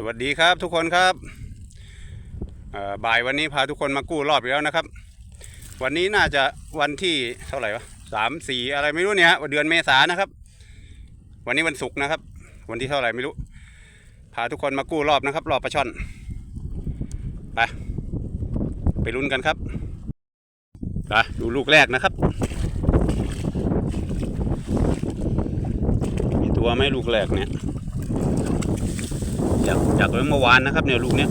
สวัสดีครับทุกคนครับบ่ายวันนี้พาทุกคนมากู้รอบอีกแล้วนะครับ วันนี้น่าจะวันที่เท่าไหร่วะสามสี่อะไรไม่รู้เนี่ยฮะเดือนเมษานะครับ วันนี้วันศุกร์นะครับ วันที่เท่าไหร่ไม่รู้ พาทุกคนมากู้รอบนะครับ รอบปลาช่อนไปไปลุ้นกันครับไปดูลูกแรกนะครับมีตัวไหมลูกแรกเนี่ย จากจากเมื่อวานนะครับเนี่ยลูกเนี้ย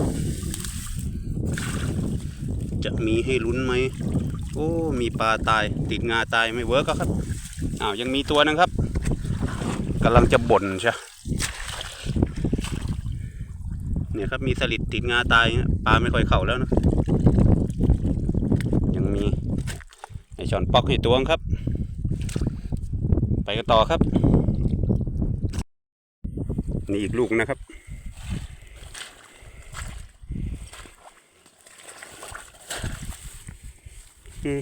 จะมีให้ลุ้นไหมโอ้มีปลาตายติดงาตายไม่เวิร์กครับอ้าวยังมีตัวนึงครับกำลังจะบ่นใช่เนี่ยครับมีสลิดติดงาตายปลาไม่ค่อยเข่าแล้วนะยังมีไอช้อนปอกให้ตัวงครับ ไปกันต่อครับนี่อีกลูกนะครับ ม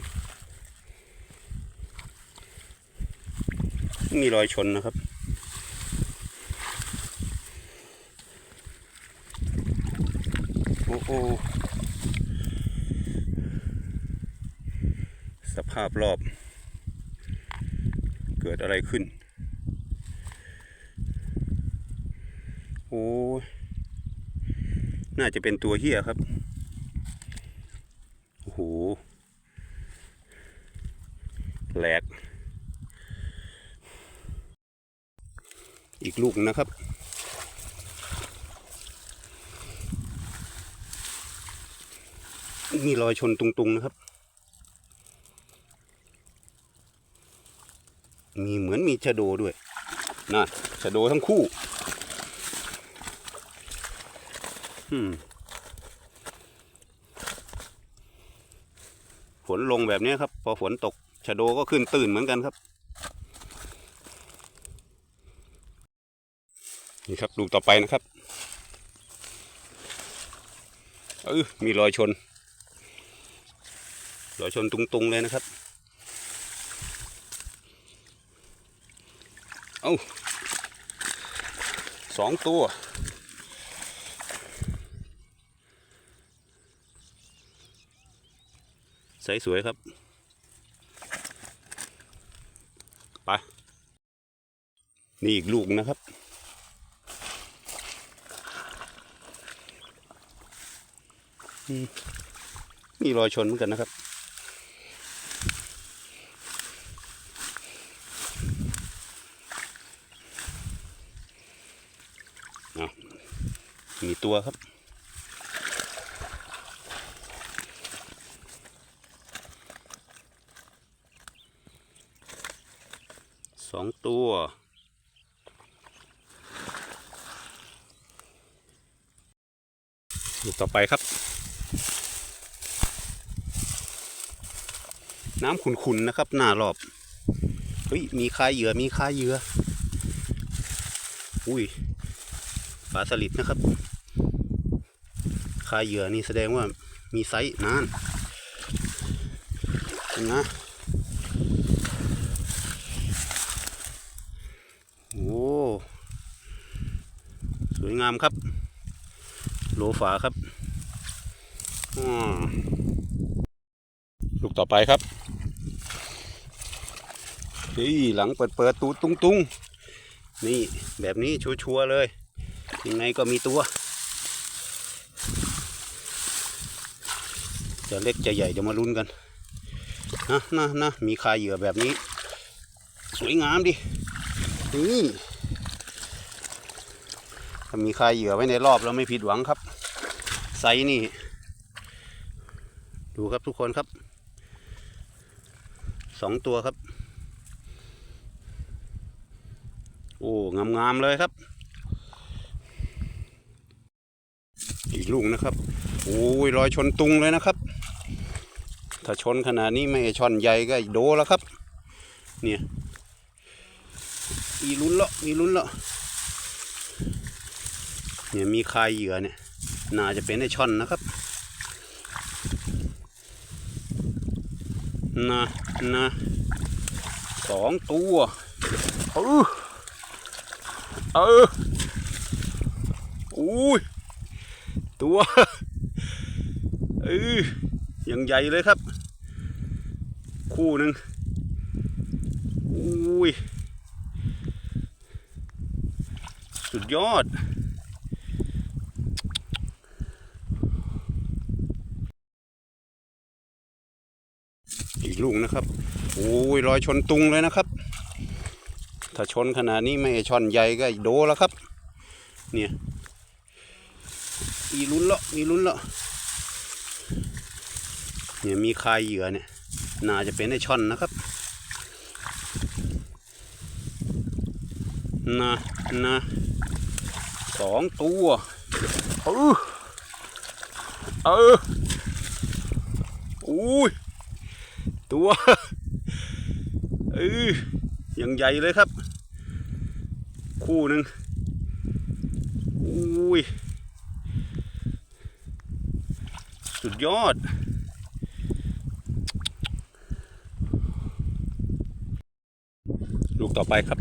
มีรอยชนนะครับ โอ้โหสภาพรอบ เกิดอะไรขึ้น โอ้ น่าจะเป็นตัวเหี้ยครับ โอ้โห แหลก อีกลูกนะครับ มีรอยชนตุงๆนะครับ มีเหมือนมีชะโดด้วยน่ะชะโดทั้งคู่ฝนลงแบบนี้ครับ พอฝนตก ชะโดก็ขึ้นตื่นเหมือนกันครับ นี่ครับลูกต่อไปนะครับเออมีรอยชน รอยชนตุงๆเลยนะครับ เอาสองตัวใสสวยครับ ไป นี่อีกลูกนะครับอืมมีรอยชนเหมือนกันนะครับ มีตัวครับ องตัว ต่อไปครับ น้ำขุ่นๆนะครับ หน้ารอบเฮ้ยมีคายเหยื่อมีคายเหยื่ออุ้ยปลาสลิดนะครับ คายเหยื่อนี่แสดงว่ามีไซส์นานนะ โอ้ สวยงามครับ โหลฝาครับลูกต่อไปครับนี่หลังเปิดเปิดตูดตุ้งตุงนี่แบบนี้ชัวร์ๆเลยยังไงก็มีตัว จะเล็กจะใหญ่เดี๋ยวมาลุ้นกันนะนะนะมีคายเหยื่อแบบนี้ สวยงามดินี่ ถ้ามีคาเหยื่อไว้ในรอบแล้วไม่ผิดหวังครับ ไซนี่ ดูครับทุกคนครับสองตัวครับ โอ้งามๆเลยครับ อีกลูกนะครับ โอ้ยรอยชนตุงเลยนะครับ ถ้าชนขนาดนี้ไม่ช่อนใหญ่ก็โดแล้วครับ เนี่ย มีลุ้นละมีลุ้นละ เนี่ยมีคายเหยื่อเนี่ย น่าจะเป็นไอช่อนนะครับนะนะสองตัวเออเอออุ้ยตัวเออยังใหญ่เลยครับ คู่หนึ่งอุ้ยสุดยอด ลูกนะครับโอ้ยรอยชนตุงเลยนะครับ ถ้าชนขนาดนี้ไม่ชนใหญ่ก็โดแล้วครับ เนี่ยมีลุ้นละมีลุ้นละเนี่ยมีคายเหยื่อเนี่ยน่าจะเป็นไอช่อนนะครับนะนะสองตัวเออเอออุ้ย ตัวเออยังใหญ่เลยครับ คู่หนึ่งอุ้ยสุดยอด ลูกต่อไปครับ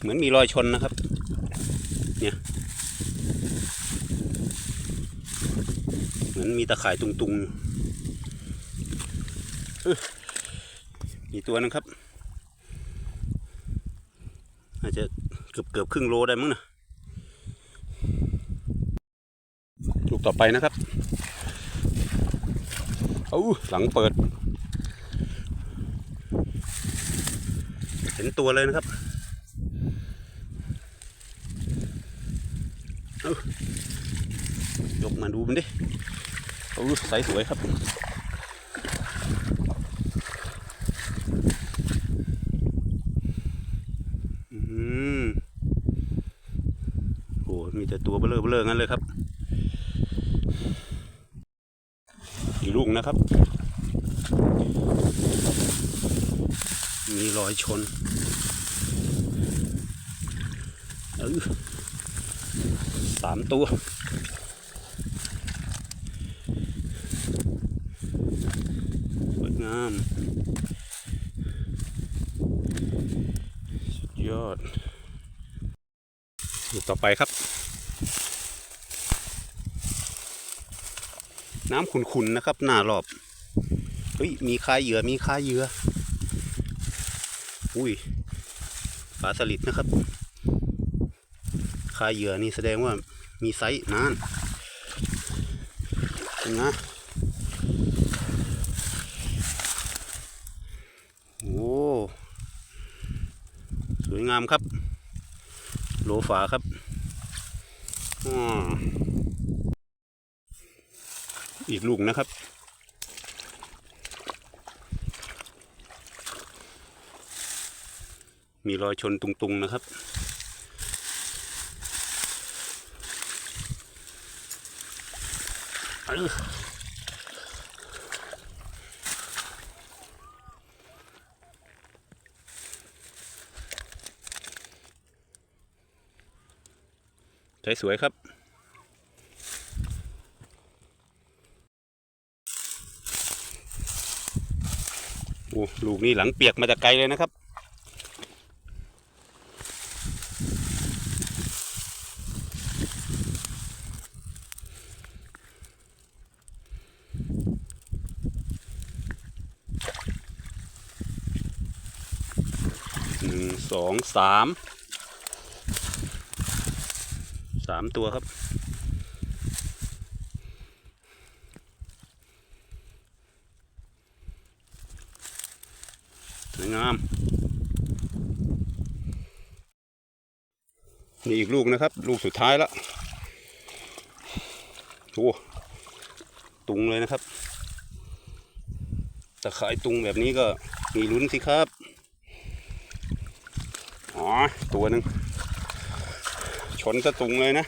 เหมือนมีรอยชนนะครับ เนี่ย เหมือนมีตะข่ายตุงๆเอ้ยมีตัวหนึงครับ อาจจะเกือบเกือบๆครึ่งโลได้มั้งนะลูกต่อไปนะครับเอาหลังเปิด เห็นตัวเลยนะครับยกมาดูมันดิ เอาใสสวยครับ อืมโอ้มีแต่ตัวเบลอเบลองั้นเลยครับ อีกลูกนะครับ มีรอยชนเออสามตัว สวย งาม สุดยอดลูกต่อไปครับ น้ำขุ่นๆนะครับ หน้ารอบเฮ้ยมีคายเหยื่อมีคายเหยื่ออุ้ยปลาสลิดนะครับ คายเหยื่อนี่แสดงว่ามีไซส์นานนไงโอ้ สวย งามครับโลฝาครับอีกลูกนะครับ มีรอยชนตุงๆนะครับเออ สวยครับโอ้ลูกนี่หลังเปียกมาจากไกลเลยนะครับ หนึ่งสองสามสามตัวครับ สวยงาม นี่อีกลูกนะครับ ลูกสุดท้ายแล้วโอ้ตุงเลยนะครับตะขายตุงแบบนี้ก็มีลุ้นสิครับ อ๋อ ตัวหนึ่ง ชนสะตุงเลยนะ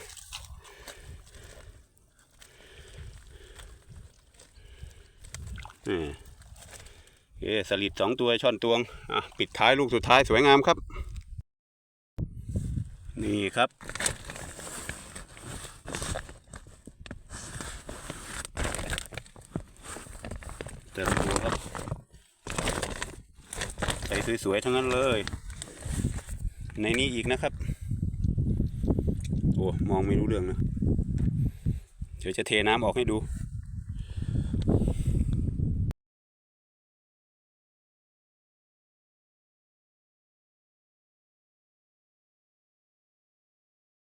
นี่โอสลิดสองตัวช่อนตวง อะ ปิดท้ายลูกสุดท้ายสวยงามครับ นี่ครับแต่ละตัวครับใส่สวยๆทั้งนั้นเลย ในนี้อีกนะครับ โอ้มองไม่รู้เรื่องนะ เดี๋ยวจะเทน้ำออกให้ดู